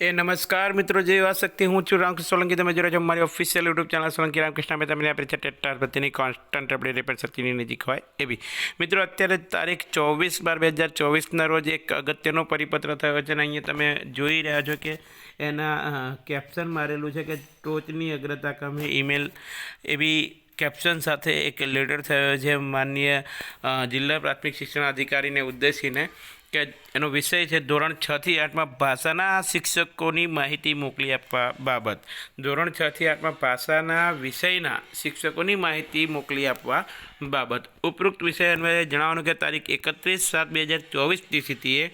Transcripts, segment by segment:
એ નમસ્કાર મિત્રો, જય વાસક્તિ હું છું રામકૃષ્ણ સોલંકી. તમે જોડે છો મારી official YouTube channel Solanki Ramkrishna. મેં તમને આપી છે પ્રત્યેની કોન્સ્ટન્ટ આપણે રેપર શક્તિની નજીક હોય એવી. મિત્રો, અત્યારે તારીખ ચોવીસ બાર બે હજાર ચોવીસના રોજ એક અગત્યનો પરિપત્ર થયો છે અને અહીંયા તમે જોઈ રહ્યા છો કે એના કેપ્શન મારેલું છે કે ટોચની અગ્રતા કામે ઈમેલ એવી કેપ્શન સાથે એક લેટર થયો છે માનનીય જિલ્લા પ્રાથમિક શિક્ષણ અધિકારીને ઉદ્દેશીને. કે એનો વિષય છે ધોરણ છ થી આઠમાં ભાષાના શિક્ષકોની માહિતી મોકલી આપવા બાબત. ધોરણ છ થી આઠમાં ભાષાના વિષયના શિક્ષકોની માહિતી મોકલી આપવા બાબત. ઉપરોક્ત વિષય અન્વયે જણાવવાનું કે તારીખ એકત્રીસ સાત બે હજાર ચોવીસની સ્થિતિએ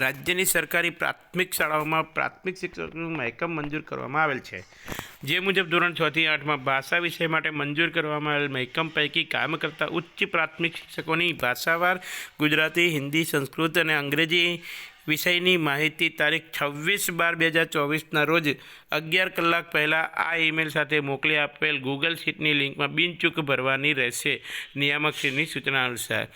રાજ્યની સરકારી પ્રાથમિક શાળાઓમાં પ્રાથમિક શિક્ષકોનું મહેકમ મંજૂર કરવામાં આવેલ છે. જે મુજબ ધોરણ છ આઠમાં ભાષા વિષય માટે મંજૂર કરવામાં આવેલ મહેકમ પૈકી કામ કરતા ઉચ્ચ પ્રાથમિક શિક્ષકોની ભાષાવાર, ગુજરાતી, હિન્દી, સંસ્કૃત અને અંગ્રેજી વિષયની માહિતી તારીખ છવ્વીસ બાર બે હજાર ચોવીસના રોજ અગિયાર કલાક પહેલાં આ ઈમેલ સાથે મોકલી આપેલ ગૂગલ શીટની લિંકમાં બિનચૂક ભરવાની રહેશે. નિયામકશ્રીની સૂચના અનુસાર.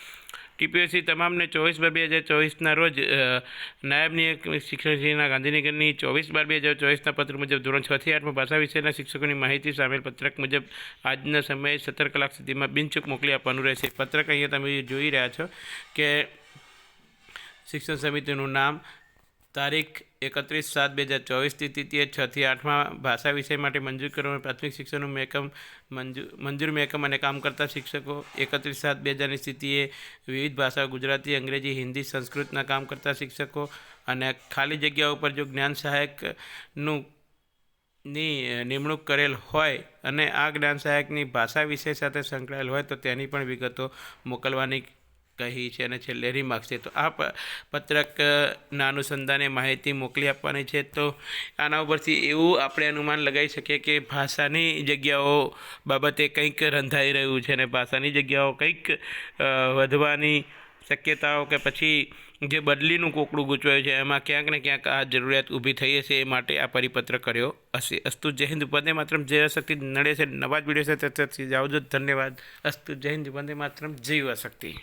ટીપીએસસી તમામને ચોવીસ બાર બે હજાર ચોવીસના રોજ નાયબની નાયબ નિયામક શિક્ષણશ્રીના ગાંધીનગરની ચોવીસ બાર બે હજાર ચોવીસના પત્ર મુજબ, ધોરણ છ થી આઠમાં ભાષા વિષયના શિક્ષકોની માહિતી સામેલ પત્રક મુજબ, આજના સમયે સત્તર કલાક સુધીમાં બિનચૂક મોકલી આપવાનું રહેશે. પત્રક અહીંયા તમે જોઈ રહ્યા છો કે શિક્ષણ સમિતિનું નામ તારીખ એકત્રીસ સાત બે હજાર ચોવીસથી તિથિએ છથી આઠમાં ભાષા વિષય માટે મંજૂર કરવામાં પ્રાથમિક શિક્ષણનું મહેકમ મંજૂર મંજૂર મહેકમ અને કામ કરતા શિક્ષકો એકત્રીસ સાત બે હજારની સ્થિતિએ વિવિધ ભાષા ગુજરાતી, અંગ્રેજી, હિન્દી, સંસ્કૃતના કામ કરતા શિક્ષકો અને ખાલી જગ્યા ઉપર જો જ્ઞાન સહાયકનું ની નિમણૂક કરેલ હોય અને આ જ્ઞાન સહાયકની ભાષા વિષય સાથે સંકળાયેલ હોય તો તેની પણ વિગતો મોકલવાની કહી છે અને છેલ્લે રિમાર્ક્સ છે. તો આ પત્રકના અનુસંધાને માહિતી મોકલી આપવાની છે. તો આના ઉપરથી એવું આપણે અનુમાન લગાવી શકીએ કે ભાષાની જગ્યાઓ બાબતે કંઈક રંધાઈ રહ્યું છે અને ભાષાની જગ્યાઓ કંઈક વધવાની શક્યતાઓ કે પછી જે બદલીનું કોકડું ગૂંચવાયું છે, એમાં ક્યાંક ને ક્યાંક આ જરૂરિયાત ઊભી થઈ હશે એ માટે આ પરિપત્ર કર્યો હશે. અસ્તુ જય હિન્દ. વંદે માત્રમ. જય શક્તિ નડે છે. નવા જ વીડિયો સાથે. જાવજો ધન્યવાદ. અસ્તુ જય હિન્દ. વંદે માત્રમ. જય શક્તિ